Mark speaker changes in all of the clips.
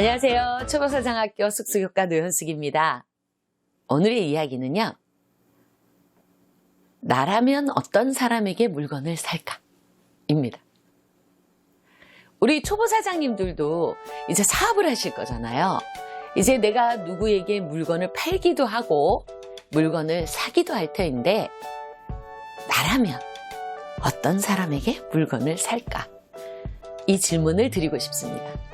Speaker 1: 안녕하세요. 초보사장학교 숙수교과 노현숙입니다. 오늘의 이야기는요. 나라면 어떤 사람에게 물건을 살까? 입니다. 우리 초보사장님들도 이제 사업을 하실 거잖아요. 이제 내가 누구에게 물건을 팔기도 하고 물건을 사기도 할 터인데 나라면 어떤 사람에게 물건을 살까? 이 질문을 드리고 싶습니다.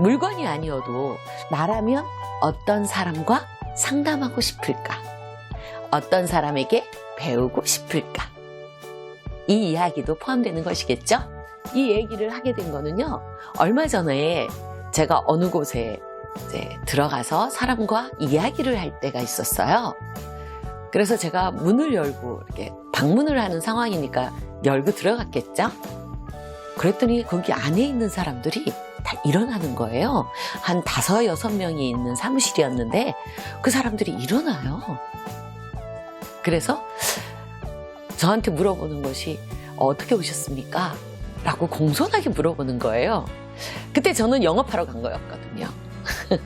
Speaker 1: 물건이 아니어도 나라면 어떤 사람과 상담하고 싶을까? 어떤 사람에게 배우고 싶을까? 이 이야기도 포함되는 것이겠죠? 이 얘기를 하게 된 거는요, 얼마 전에 제가 어느 곳에 들어가서 사람과 이야기를 할 때가 있었어요. 그래서 제가 문을 열고 이렇게 방문을 하는 상황이니까 열고 들어갔겠죠? 그랬더니 거기 안에 있는 사람들이 다 일어나는 거예요. 한 다섯, 여섯 명이 있는 사무실이었는데 그 사람들이 일어나요. 그래서 저한테 물어보는 것이 어떻게 오셨습니까? 라고 공손하게 물어보는 거예요. 그때 저는 영업하러 간 거였거든요.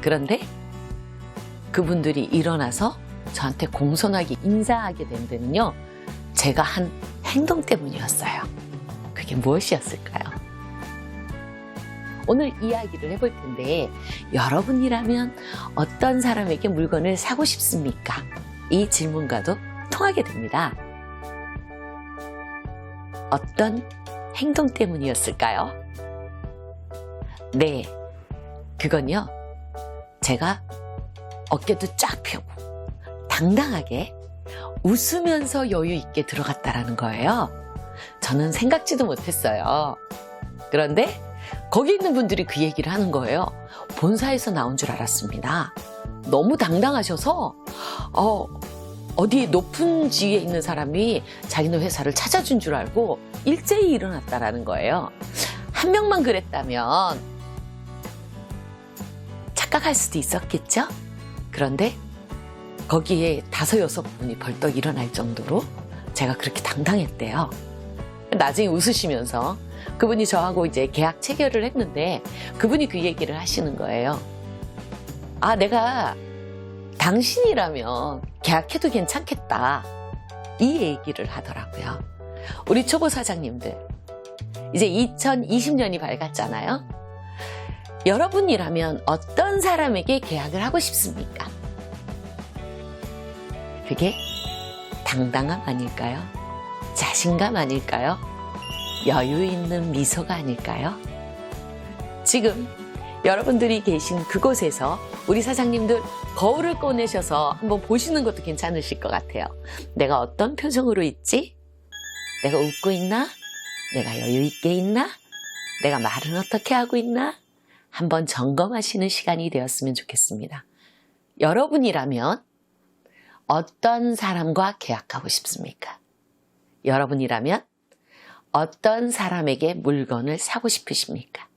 Speaker 1: 그런데 그분들이 일어나서 저한테 공손하게 인사하게 된 데는요, 제가 한 행동 때문이었어요. 그게 무엇이었을까요? 오늘 이야기를 해볼 텐데, 여러분이라면 어떤 사람에게 물건을 사고 싶습니까? 이 질문과도 통하게 됩니다. 어떤 행동 때문이었을까요? 네, 그건요, 제가 어깨도 쫙 펴고, 당당하게 웃으면서 여유 있게 들어갔다라는 거예요. 저는 생각지도 못했어요. 그런데 거기 있는 분들이 그 얘기를 하는 거예요. 본사에서 나온 줄 알았습니다. 너무 당당하셔서 어, 어디 높은 지위에 있는 사람이 자기네 회사를 찾아준 줄 알고 일제히 일어났다라는 거예요. 한 명만 그랬다면 착각할 수도 있었겠죠? 그런데 거기에 다섯 여섯 분이 벌떡 일어날 정도로 제가 그렇게 당당했대요. 나중에 웃으시면서 그분이 저하고 이제 계약 체결을 했는데 그분이 그 얘기를 하시는 거예요. 아, 내가 당신이라면 계약해도 괜찮겠다. 이 얘기를 하더라고요. 우리 초보 사장님들. 이제 2020년이 밝았잖아요. 여러분이라면 어떤 사람에게 계약을 하고 싶습니까? 그게 당당함 아닐까요? 자신감 아닐까요? 여유 있는 미소가 아닐까요? 지금 여러분들이 계신 그곳에서 우리 사장님들 거울을 꺼내셔서 한번 보시는 것도 괜찮으실 것 같아요. 내가 어떤 표정으로 있지? 내가 웃고 있나? 내가 여유 있게 있나? 내가 말은 어떻게 하고 있나? 한번 점검하시는 시간이 되었으면 좋겠습니다. 여러분이라면 어떤 사람과 계약하고 싶습니까? 여러분이라면 어떤 사람에게 물건을 사고 싶으십니까?